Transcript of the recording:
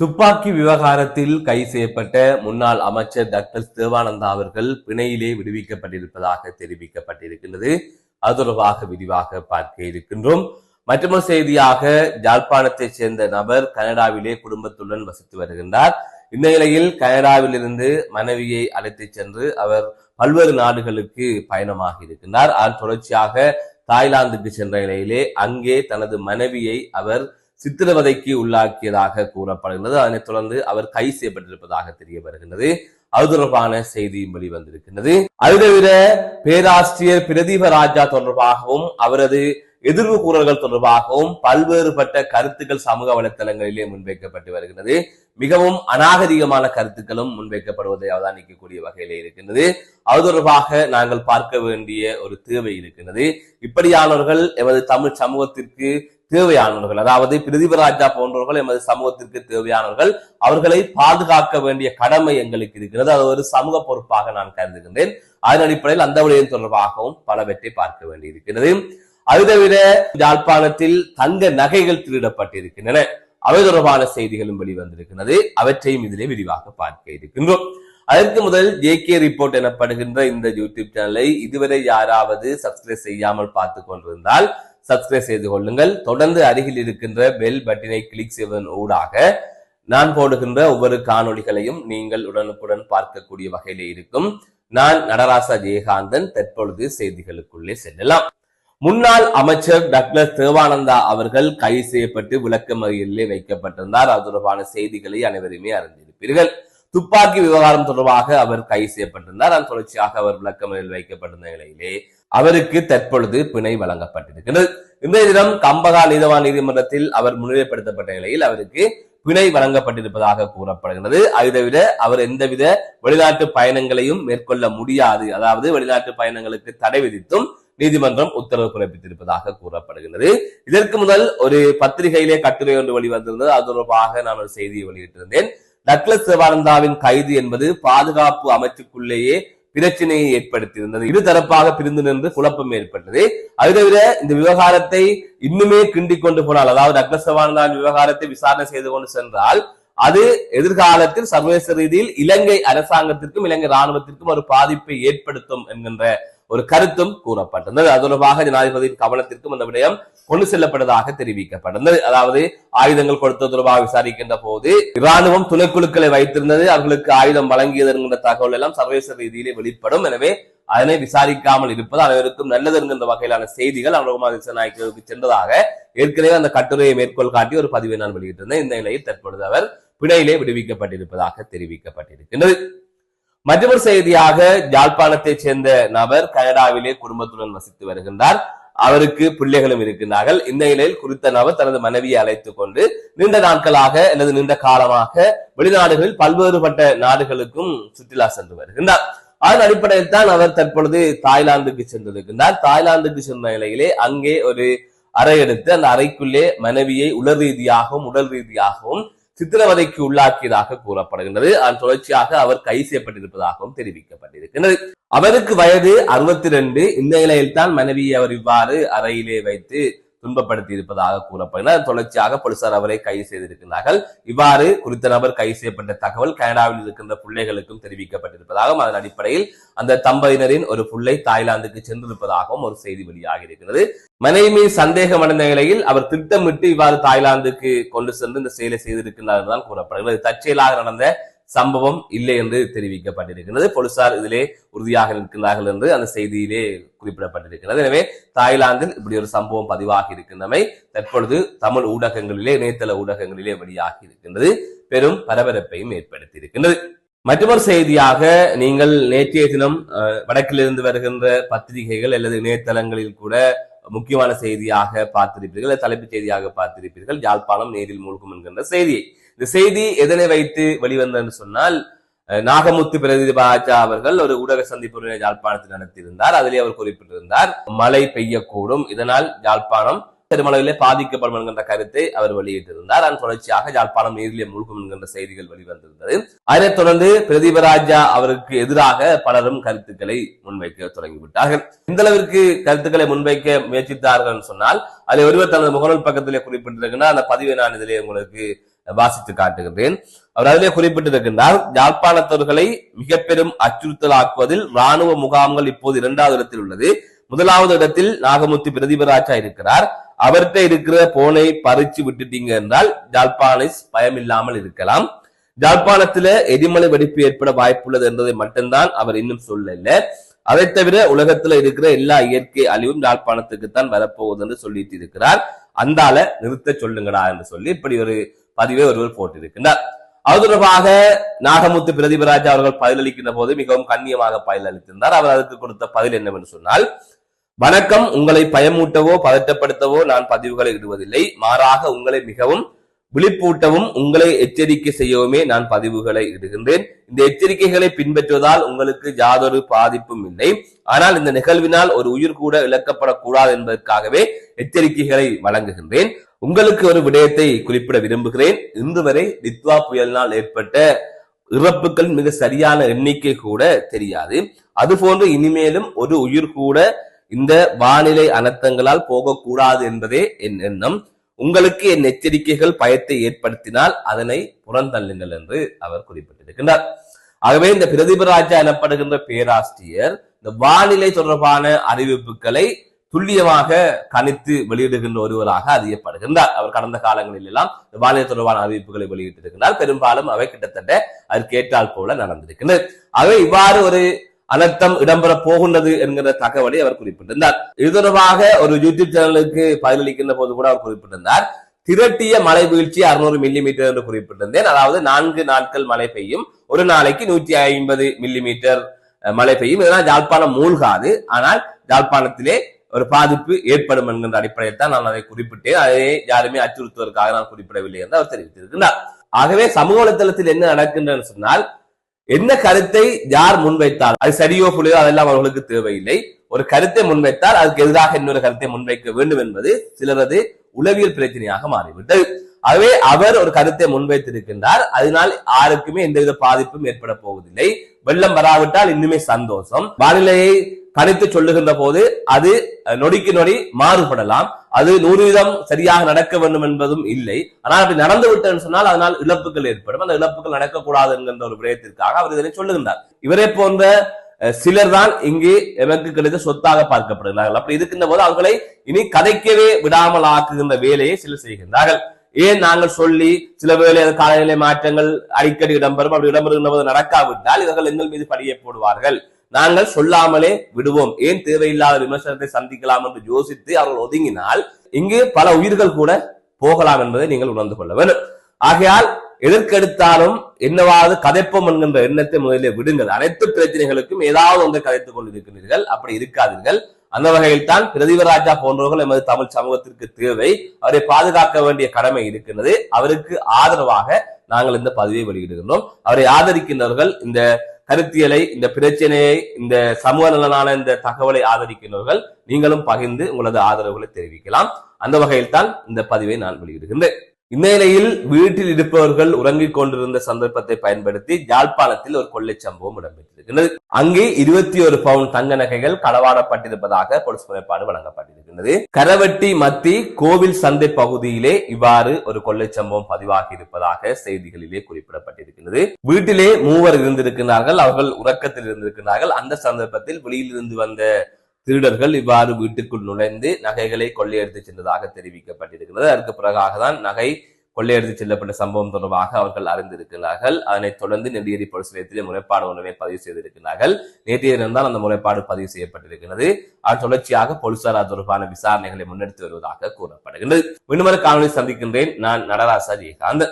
துப்பாக்கி விவகாரத்தில் கைது செய்யப்பட்ட முன்னாள் அமைச்சர் டாக்டர் தேவானந்தா அவர்கள் பிணையிலே விடுவிக்கப்பட்டிருப்பதாக தெரிவிக்கப்பட்டிருக்கின்றது. அது தொடர்பாக விரிவாக பார்க்க இருக்கின்றோம். மற்றொரு செய்தியாக ஜாழ்ப்பாணத்தைச் சேர்ந்த நபர் கனடாவிலே குடும்பத்துடன் வசித்து வருகின்றார். இந்த நிலையில் கனடாவிலிருந்து மனைவியை அழைத்துச் சென்று அவர் பல்வேறு நாடுகளுக்கு பயணமாக இருக்கின்றார். அதன் தொடர்ச்சியாக தாய்லாந்துக்கு சென்ற நிலையிலே அங்கே தனது மனைவியை அவர் சித்திரவதைக்கு உள்ளாக்கியதாக கூறப்படுகிறது. அதனைத் தொடர்ந்து அவர் கைது செய்யப்பட்டிருப்பதாக தெரிய வருகின்றது. அது தொடர்பான செய்தியும் வெளிவந்திருக்கின்றது. அது தவிர பேராசிரியர் பிரதீப ராஜா தொடர்பாகவும் அவரது எதிர்வு கூறல்கள் தொடர்பாகவும் பல்வேறுபட்ட கருத்துக்கள் சமூக வலைத்தளங்களிலே முன்வைக்கப்பட்டு வருகிறது மிகவும் அநாகரிகமான கருத்துக்களும் முன்வைக்கப்படுவதை அவதானிக்கக்கூடிய வகையிலே இருக்கின்றது. அது தொடர்பாக நாங்கள் பார்க்க வேண்டிய ஒரு தேவை இருக்கின்றது. இப்படியானவர்கள் எமது தமிழ் சமூகத்திற்கு தேவையானவர்கள் அதாவது பிரதிபராஜா போன்றவர்கள் எமது சமூகத்திற்கு தேவையானவர்கள் அவர்களை பாதுகாக்க வேண்டிய கடமை எங்களுக்கு இருக்கிறது. அது ஒரு சமூக பொறுப்பாக நான் கருதுகின்றேன். அதன் அடிப்படையில் அந்த விடயம் தொடர்பாகவும் பலவற்றை பார்க்க வேண்டியிருக்கிறது. அது தவிர யாழ்ப்பாணத்தில் தங்க நகைகள் திருடப்பட்டிருக்கின்றன. அவை தொடர்பான செய்திகளும் வெளிவந்திருக்கிறது. அவற்றையும் இதிலே விரிவாக பார்க்க இருக்கின்றோம். அதற்கு முதல் ஜே கே ரிப்போர்ட் எனப்படுகின்ற இந்த யூடியூப் சேனலை இதுவரை யாராவது சப்ஸ்கிரைப் செய்யாமல் பார்த்து கொண்டிருந்தால் சப்ஸ்கிரைப் செய்து கொள்ளுங்கள். தொடர்ந்து அருகில் இருக்கின்ற பெல் பட்டினை கிளிக் செய்வதன் ஊடாக நான் போடுகின்ற ஒவ்வொரு காணொளிகளையும் நீங்கள் உடனுக்குடன் பார்க்கக்கூடிய வகையிலே இருக்கும். நான் நடராசா ஜெயகாந்தன் தற்பொழுது செய்திகளுக்குள்ளே செல்லலாம். முன்னாள் அமைச்சர் டாக்டர் தேவானந்தா அவர்கள் கைது செய்யப்பட்டு விளக்க விளக்கமறியலிலே வைக்கப்பட்டிருந்தார். அது தொடர்பான செய்திகளை அனைவருமே அறிந்திருப்பீர்கள். துப்பாக்கி விவகாரம் தொடர்பாக அவர் கைது செய்யப்பட்டிருந்தார். அதன் தொடர்ச்சியாக அவர் விளக்க விளக்கமறியல் வைக்கப்பட்டிருந்த நிலையிலே அவருக்கு தற்பொழுது பிணை வழங்கப்பட்டிருக்கிறது இந்த தினம் கம்பகா நீதவான் நீதிமன்றத்தில் அவர் முன்னிலைப்படுத்தப்பட்ட நிலையில் அவருக்கு பிணை வழங்கப்பட்டிருப்பதாக கூறப்படுகிறது அதை தவிர அவர் எந்தவித வெளிநாட்டு பயணங்களையும் மேற்கொள்ள முடியாது. அதாவது வெளிநாட்டு பயணங்களுக்கு தடை விதித்தும் நீதிமன்றம் உத்தரவு பிறப்பித்திருப்பதாக கூறப்படுகிறது இதற்கு முதல் ஒரு பத்திரிகையிலே கட்டுரை ஒன்று வெளிவந்திருந்தது. அது தொடர்பாக நான் ஒரு செய்தியை வெளியிட்டிருந்தேன். டக்ளஸ் சிவானந்தாவின் கைது என்பது பாதுகாப்பு அமைச்சுக்குள்ளேயே பிரச்சனையை ஏற்படுத்தியிருந்தது. இரு தரப்பாக பிரிந்து நின்று குழப்பம் ஏற்பட்டது. அது தவிர இந்த விவகாரத்தை இன்னுமே கிண்டிக் கொண்டு போனால் அதாவது டக்ளஸ் விவகாரத்தை விசாரணை செய்து கொண்டு சென்றால் அது எதிர்காலத்தில் சர்வதேச ரீதியில் இலங்கை அரசாங்கத்திற்கும் இலங்கை ராணுவத்திற்கும் ஒரு பாதிப்பை ஏற்படுத்தும் என்கின்ற ஒரு கருத்தும் கூறப்பட்டிருந்தது. அது தொடர்பாக ஜனாதிபதியின் கவனத்திற்கும் அந்த விடயம் கொண்டு செல்லப்பட்டதாக தெரிவிக்கப்பட்டிருந்தது. அதாவது ஆயுதங்கள் கொடுத்தது தொடர்பாக விசாரிக்கின்ற போது இராணுவம் துணைக்குழுக்களை வைத்திருந்தது. அவர்களுக்கு ஆயுதம் வழங்கியது என்கின்ற தகவல் எல்லாம் சர்வதேச ரீதியிலே வெளிப்படும். எனவே அதனை விசாரிக்காமல் இருப்பது அனைவருக்கும் நல்லது என்கின்ற வகையிலான செய்திகள் அனுகுமார் திசநாயக்கருக்கு சென்றதாக ஏற்கனவே அந்த கட்டுரையை மேற்கோள் காட்டி ஒரு பதிவை நான் வெளியிட்டிருந்தேன். இந்த நிலையில் தற்பொழுது அவர் பிணையிலே விடுவிக்கப்பட்டிருப்பதாக தெரிவிக்கப்பட்டிருக்கின்றது. மற்றொரு செய்தியாக யாழ்ப்பாணத்தைச் சேர்ந்த நபர் கனடாவிலே குடும்பத்துடன் வசித்து வருகின்றார். அவருக்கு பிள்ளைகளும் இருக்கின்றார்கள். இந்த நிலையில் குறித்த நபர் தனது மனைவியை அழைத்துக் கொண்டு நீண்ட நாட்களாக அல்லது நீண்ட காலமாக வெளிநாடுகளில் பல்வேறுபட்ட நாடுகளுக்கும் சுற்றுலா சென்று வருகின்றார். அதன் அடிப்படையில் தான் அவர் தற்பொழுது தாய்லாந்துக்கு சென்றிருக்கின்றார். தாய்லாந்துக்கு சென்ற நிலையிலே அங்கே ஒரு அறை எடுத்து அந்த அறைக்குள்ளே மனைவியை உலர் ரீதியாகவும் உடல் ரீதியாகவும் சித்திரவதைக்கு உள்ளாக்கியதாக கூறப்படுகின்றது. அதன் தொடர்ச்சியாக அவர் கைது செய்யப்பட்டிருப்பதாகவும் தெரிவிக்கப்பட்டிருக்கின்றது. அவருக்கு வயது அறுபத்தி ரெண்டு. இந்த நிலையில்தான் மனைவியை அவர் இவ்வாறு அறையிலே வைத்து துன்பப்படுத்தி இருப்பதாக கூறப்படுகிறது தொடர்ச்சியாக போலீசார் அவரை கைது செய்திருக்கிறார்கள் இவ்வாறு குறித்த நபர் கைது செய்யப்பட்ட தகவல் கனடாவில் இருக்கின்ற பிள்ளைகளுக்கும் தெரிவிக்கப்பட்டிருப்பதாகவும் அதன் அடிப்படையில் அந்த தம்பதியினரின் ஒரு புள்ளை தாய்லாந்துக்கு சென்றிருப்பதாகவும் ஒரு செய்தி வெளியாகி இருக்கிறது மனைவி மீது சந்தேகம் அடைந்த நிலையில் அவர் திட்டமிட்டு இவ்வாறு தாய்லாந்துக்கு கொண்டு சென்று இந்த செயலை செய்திருக்கிறார் என்றுதான் கூறப்படுகிறது. தற்செயலாக நடந்த சம்பவம் இல்லை என்று தெரிவிக்கப்பட்டிருக்கிறது. போலீசார் இதிலே உறுதியாக நிற்கிறார்கள் என்று அந்த செய்தியிலே குறிப்பிடப்பட்டிருக்கிறது. எனவே தாய்லாந்தில் இப்படி ஒரு சம்பவம் பதிவாகி இருக்கின்றமை தற்பொழுது தமிழ் ஊடகங்களிலே இணையதள ஊடகங்களிலே வெளியாகி இருக்கின்றது. பெரும் பரபரப்பையும் ஏற்படுத்தி இருக்கின்றது மற்றொரு செய்தியாக நீங்கள் நேற்றைய தினம் வடக்கிலிருந்து வருகின்ற பத்திரிகைகள் அல்லது இணையதளங்களில் கூட முக்கியமான செய்தியாக பார்த்திருப்பீர்கள் தலைப்புச் செய்தியாக பார்த்திருப்பீர்கள் யாழ்ப்பாணம் நேரில் மூழ்கும் என்கின்ற செய்தியை. இந்த செய்தி எதனை வைத்து வெளிவந்தன்னு சொன்னால் நாகமுத்து பிரதிபாஜா அவர்கள் ஒரு ஊடக சந்திப்பு யாழ்ப்பாணத்தில் நடத்தியிருந்தார். அதிலே அவர் குறிப்பிட்டிருந்தார் மழை பெய்யக்கூடும். இதனால் யாழ்ப்பாணம் பெருமளவிலே பாதிக்கப்படும் என்கின்ற கருத்தை அவர் வெளியிட்டிருந்தார். அதன் தொடர்ச்சியாக யாழ்ப்பாணம் நீரிலே மூழ்கும் என்கின்ற செய்திகள் வெளிவந்திருந்தது. அதனைத் தொடர்ந்து பிரதீபராஜா அவருக்கு எதிராக பலரும் கருத்துக்களை முன்வைக்க தொடங்கிவிட்டார்கள். இந்த அளவிற்கு கருத்துக்களை முன்வைக்க முயற்சித்தார்கள் சொன்னால் அதில் ஒருவர் தனது முகநூல் பக்கத்திலே குறிப்பிட்டிருக்கிறார். அந்த பதிவை நான் இதிலே உங்களுக்கு வாசித்து காட்டுகின்றேன். அவர் அதிலே குறிப்பிட்டிருக்கின்றார் யாழ்ப்பாணத்தவர்களை மிக பெரும் அச்சுறுத்தலாக்குவதில் ராணுவ முகாம்கள் இப்போது இரண்டாவது இடத்தில் உள்ளது. முதலாவது இடத்தில் நாகமுத்து பிரதிபராஜா இருக்கிறார். அவர்கிட்ட இருக்கிற போனை பறிச்சு விட்டுட்டீங்க என்றால் ஜாழ்ப்பாணிஸ் பயமில்லாமல் இருக்கலாம். ஜாழ்ப்பாணத்துல எரிமலை வெடிப்பு ஏற்பட வாய்ப்புள்ளது என்பதை மட்டும்தான் அவர் இன்னும் சொல்லல. அதை தவிர உலகத்துல இருக்கிற எல்லா இயற்கை அழிவும் யாழ்ப்பாணத்துக்கு தான் வரப்போகுது என்று சொல்லிட்டு இருக்கிறார். அந்தால நிறுத்த சொல்லுங்கடா என்று சொல்லி இப்படி ஒரு பதிவை ஒருவர் போட்டிருக்கிறார் அது தொடர்பாக நாகமுத்து பிரதிபராஜா அவர்கள் பதிலளிக்கின்ற போது மிகவும் கண்ணியமாக பதிலளித்திருந்தார் அவர் அதுக்கு கொடுத்த பதில் என்னவென்று சொன்னால் வணக்கம் உங்களை பயமூட்டவோ பதட்டப்படுத்தவோ நான் பதிவுகளை இடுவதில்லை. மாறாக உங்களை மிகவும் விழிப்பூட்டவும் உங்களை எச்சரிக்கை செய்யவுமே நான் பதிவுகளை இடுகின்றேன். இந்த எச்சரிக்கைகளை பின்பற்றுவதால் உங்களுக்கு யாதொரு பாதிப்பும் இல்லை. ஆனால் இந்த நிகழ்வினால் ஒரு உயிர் கூட இழக்கப்படக்கூடாது என்பதற்காகவே எச்சரிக்கைகளை வழங்குகின்றேன். உங்களுக்கு ஒரு விடயத்தை குறிப்பிட விரும்புகிறேன். இன்று வரை வித்வா புயலினால் ஏற்பட்ட இறப்புகளின் மிக சரியான எண்ணிக்கை கூட தெரியாது. அதுபோன்று இனிமேலும் ஒரு உயிர் கூட இந்த வானிலை அனர்த்தங்களால் போகக்கூடாது என்பதே என் எண்ணம். உங்களுக்கு என் எச்சரிக்கைகள் பயத்தை ஏற்படுத்தினால் அதனை புறந்தள்ளுங்கள் என்று அவர் குறிப்பிட்டிருக்கின்றார். ஆகவே இந்த பிரதிபராஜா எனப்படுகின்ற பேராசிரியர் இந்த வானிலை தொடர்பான அறிவிப்புகளை துல்லியமாக கணித்து வெளியிடுகின்ற ஒருவராக அறியப்படுகின்றார். அவர் கடந்த காலங்களில் எல்லாம் வானிலை தொடர்பான அறிவிப்புகளை வெளியிட்டிருக்கிறார். பெரும்பாலும் அவை கிட்டத்தட்ட அவர் கேட்டால் போல நடந்திருக்கின்றது. அவை இவ்வாறு ஒரு அனர்த்தம் இடம்பெற போகின்றது என்கிற தகவலை அவர் குறிப்பிட்டிருந்தார். இது தொடர்பாக ஒரு யூடியூப் சேனலுக்கு பதிலளிக்கின்ற போது கூட அவர் குறிப்பிட்டிருந்தார். திரட்டிய மழை வீழ்ச்சி அறுநூறு மில்லி மீட்டர் என்று குறிப்பிட்டிருந்தேன். அதாவது நான்கு நாட்கள் மழை பெய்யும் ஒரு நாளைக்கு நூற்றி ஐம்பது மில்லி மீட்டர் மழை பெய்யும். இதனால் ஜாழ்ப்பாணம் மூழ்காது. ஆனால் ஜாழ்ப்பாணத்திலே ஒரு பாதிப்பு ஏற்படும் என்கின்ற அடிப்படையில் தான் நான் அதை குறிப்பிட்டேன் அதை யாருமே அச்சுறுத்துவதற்காக நான் குறிப்பிடவில்லை என்று அவர் தெரிவித்திருக்கிறார் ஆகவே சமூக வலைத்தளத்தில் என்ன நடக்கின்றன சொன்னால் என்ன கருத்தை யார் முன்வைத்தால் அது சரியோ புள்ளியோ அதெல்லாம் அவர்களுக்கு தேவையில்லை. ஒரு கருத்தை முன்வைத்தால் அதுக்கு எதிராக இன்னொரு கருத்தை முன்வைக்க வேண்டும் என்பது சிலரது உளவியல் பிரச்சனையாக மாறிவிட்டது. ஆகவே அவர் ஒரு கருத்தை முன்வைத்திருக்கின்றார். அதனால் யாருக்குமே எந்தவித பாதிப்பும் ஏற்பட போவதில்லை. வெள்ளம் வராவிட்டால் இன்னுமே சந்தோஷம். வானிலையை கணித்து சொல்லுகின்ற போது அது நொடிக்கு நொடி மாறுபடலாம். அது நூறு வீதம் சரியாக நடக்க வேண்டும் என்பதும் இல்லை. ஆனால் அப்படி நடந்து விட்டேன்னு சொன்னால் அதனால் இழப்புகள் ஏற்படும். அந்த இழப்புகள் நடக்கக்கூடாது என்கின்ற ஒரு விடயத்திற்காக அவர் இதனை சொல்லுகின்றார். இவரே போன்ற சிலர் தான் இங்கு எமக்கு கிடைத்த சொத்தாக பார்க்கப்படுகிறார்கள். அப்படி இருக்கின்ற போது அவர்களை இனி கதைக்கவே விடாமல் ஆக்குகின்ற வேலையை சிலர் செய்கின்றார்கள். ஏன் நாங்கள் சொல்லி சில வேலை காலநிலை மாற்றங்கள் அடிக்கடி இடம்பெறும் அப்படி இடம்பெறுகின்ற போது நடக்காவிட்டால் இவர்கள் எங்கள் மீது படியை போடுவார்கள். நாங்கள் சொல்லாமலே விடுவோம். ஏன் தேவையில்லாத விமர்சனத்தை சந்திக்கலாம் என்று யோசித்து அவர்கள் ஒதுங்கினால் இங்கு பல உயிர்கள் கூட போகலாம் என்பதை நீங்கள் உணர்ந்து கொள்ள வேண்டும். ஆகையால் எதற்கெடுத்தாலும் என்னவாவது கதைப்போம் என்கின்ற எண்ணத்தை முதலில் விடுங்கள். அனைத்து பிரச்சனைகளுக்கும் ஏதாவது ஒன்றை கதைத்துக் கொண்டிருக்கிறீர்கள். அப்படி இருக்காதீர்கள். அந்த வகையில் தான் பிரதிவராஜா போன்றவர்கள் எமது தமிழ் சமூகத்திற்கு தேவை. அவரை பாதுகாக்க வேண்டிய கடமை இருக்கின்றது. அவருக்கு ஆதரவாக நாங்கள் இந்த பதிவை வெளியிடுகின்றோம். அவரை ஆதரிக்கின்றவர்கள் இந்த கருத்தியலை இந்த பிரச்சனையை இந்த சமூக நலனான இந்த தகவலை ஆதரிக்கின்றவர்கள் நீங்களும் பகிர்ந்து உங்களது ஆதரவுகளை தெரிவிக்கலாம். அந்த வகையில் தான் இந்த பதிவை நான் வெளியிடுகின்றேன். இந்நிலையில் வீட்டில் இருப்பவர்கள் உறங்கிக் கொண்டிருந்த சந்தர்ப்பத்தை பயன்படுத்தி யாழ்ப்பாணத்தில் ஒரு கொள்ளை சம்பவம் இடம்பெற்றிருக்கிறது அங்கே இருபத்தி ஒரு பவுன் தங்க நகைகள் களவாடப்பட்டிருப்பதாக போலீஸ் முறைப்பாடு வழங்கப்பட்டிருக்கிறது கரவட்டி மத்தி கோவில் சந்தை பகுதியிலே இவ்வாறு ஒரு கொள்ளை சம்பவம் பதிவாகி இருப்பதாக செய்திகளிலே குறிப்பிடப்பட்டிருக்கிறது வீட்டிலே மூவர் இருந்திருக்கிறார்கள் அவர்கள் உறக்கத்தில் இருந்திருக்கிறார்கள் அந்த சந்தர்ப்பத்தில் வெளியில் இருந்து வந்த திருடர்கள் இவ்வாறு வீட்டுக்குள் நுழைந்து நகைகளை கொள்ளையடித்து சென்றதாக தெரிவிக்கப்பட்டிருக்கிறது. அதற்கு பிறகாக தான் நகை கொள்ளையடித்து செல்லப்பட்ட சம்பவம் தொடர்பாக அவர்கள் அறிந்திருக்கிறார்கள். அதனைத் தொடர்ந்து நெல்லியடி போலீஸ் நிலையத்திலே முறைப்பாடு ஒன்றை பதிவு செய்திருக்கிறார்கள். நேற்றைய தினம்தான் அந்த முறைப்பாடு பதிவு செய்யப்பட்டிருக்கிறது. அது தொடர்ச்சியாக போலீசார் அது தொடர்பான விசாரணைகளை முன்னெடுத்து வருவதாக கூறப்படுகிறது மீண்டும் காணொலி சந்திக்கின்றேன். நான் நடராசா ஜெயகாந்த்.